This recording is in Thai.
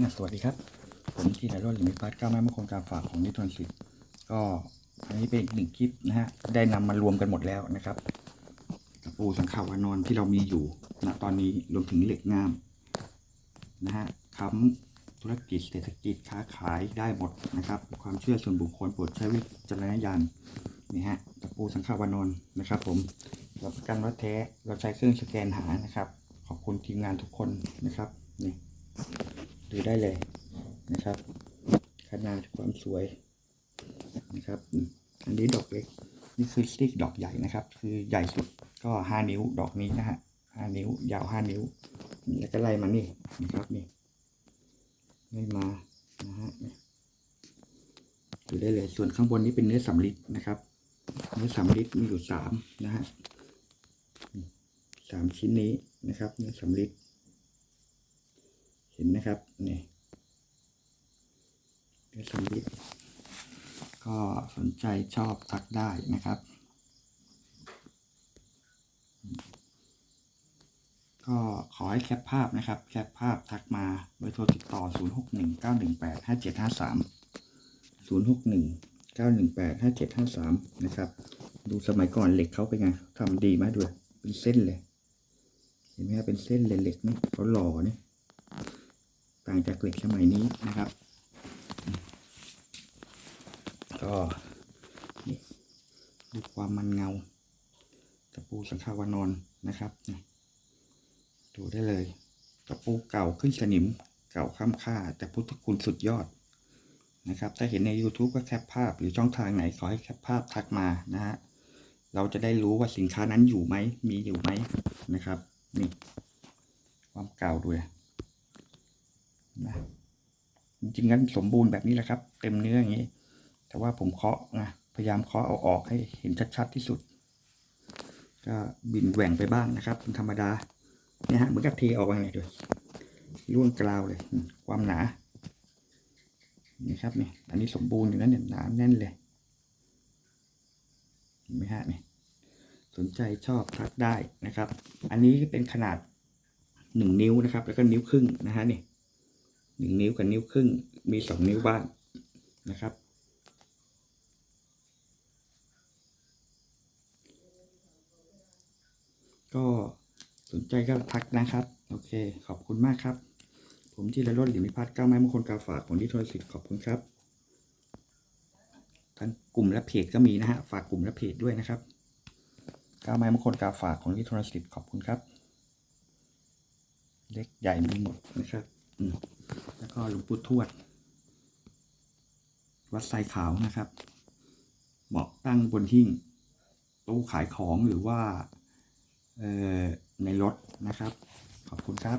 นะสวัสดีครับ ผมทีนายรถหรือมิพัฒน์ก้าวแม่มงคลการฝากของนิทรนสิทธิ์ก็อันนี้เป็นอีกหนึ่งคลิปนะฮะ ได้นำมารวมกันหมดแล้วนะครับตะปูสังขาวานอนที่เรามีอยู่ณตอนนี้รวมถึงเหล็กงามนะฮะค้ำธุรกิจเศรษฐกิจค้าขายได้หมดนะครับ ความเชื่อส่วนบุคคลโปรดใช้วิจารณญาณนี่ฮะตะปูสังขาวานอนนะครับ ผมรับประกันว่าแท้เราใช้เครื่องสแกนหานะครับ ขอบคุณทีมงานทุกคนนะครับนี่ ดูได้เลยนะครับ ขนาดความสวยนะครับ อันนี้ดอกเล็ก นี่คือสติ๊กดอกใหญ่นะครับ คือใหญ่สุดก็ห้านิ้วดอกนี้นะฮะห้านิ้วยาวห้านิ้ว แล้วก็ไล่มานี่นะครับนี่ไล่มานะฮะดูได้เลยส่วนข้างบนนี้เป็นเนื้อสำลิดนะครับ เนื้อสำลิดมีอยู่สามนะฮะสามชิ้นนี้นะครับ เนื้อสำลิด ห็นนะครับนี่เนื้อสำลิก็สนใจชอบทักได้นะครับ ก็ขอให้แคปภาพนะครับ แคปภาพทักมาเบอร์โทรติดต่อ 0 6 1 9 1 8 5 7 5 3 0 6 1 9 1 8 5 7 5 3 นะครับ ดูสมัยก่อนเหล็กเขาเป็นไงทำดีมากด้วย เป็นเส้นเลย เห็นไหมครับเป็นเส้นเลยเหล็กนี่เขาหล่อเนี่ย ต่างจากเหล็กสมัยนี้นะครับ ก็ดูความมันเงาตะปูสังขาวานอนนะครับ ดูได้เลยตะปูเก่าขึ้นสนิมเก่าข้ามค่า แต่พุทธคุณสุดยอดนะครับ ถ้าเห็นใน YouTube ก็แคปภาพ หรือช่องทางไหนขอให้แคปภาพทักมานะฮะเราจะได้รู้ว่าสินค้านั้นอยู่ไหม มีอยู่ไหมนะครับ นี่ ความเก่าด้วย นะจริงงั้นสมบูรณ์แบบนี้แหละครับ เต็มเนื้ออย่างนี้ แต่ว่าผมเคาะนะพยายามเคาะเอาออกให้เห็นชัดๆที่สุด ก็บินแหว่งไปบ้างนะครับเป็นธรรมดาเนี่ยฮะเหมือนกับเทออกมาไงด้วยร่วงกราวเลย ความหนานี่ครับนี่อันนี้สมบูรณ์อยู่นั้นเนี่ยหนาแน่นเลยเห็นไหมฮะนี่สนใจชอบทักได้นะครับ อันนี้เป็นขนาดหนึ่งนิ้วนะครับ แล้วก็นิ้วครึ่งนะฮะนี่ หนึ่งนิ้วกับนิ้วครึ่ง มีสองนิ้วบ้างนะครับ ก็สนใจก็ทักนะครับ โอเค ขอบคุณมากครับ ผมที่ระรถหลิมิพัฒน์ก้าวไม้มงคลกาฝากของที่โทรสิทธิ์ขอบคุณครับ ทั้งกลุ่มและเพจก็มีนะฮะ ฝากกลุ่มและเพจด้วยนะครับก้าวไม้มงคลกาฝากของที่โทรสิทธิ์ขอบคุณครับ เล็กใหญ่มีหมดนะครับอืม แล้วก็หลวงปู่ทวด วัดไซขาวนะครับ เหมาะตั้งบนหิ้งตู้ขายของหรือว่าในรถนะครับ ขอบคุณครับ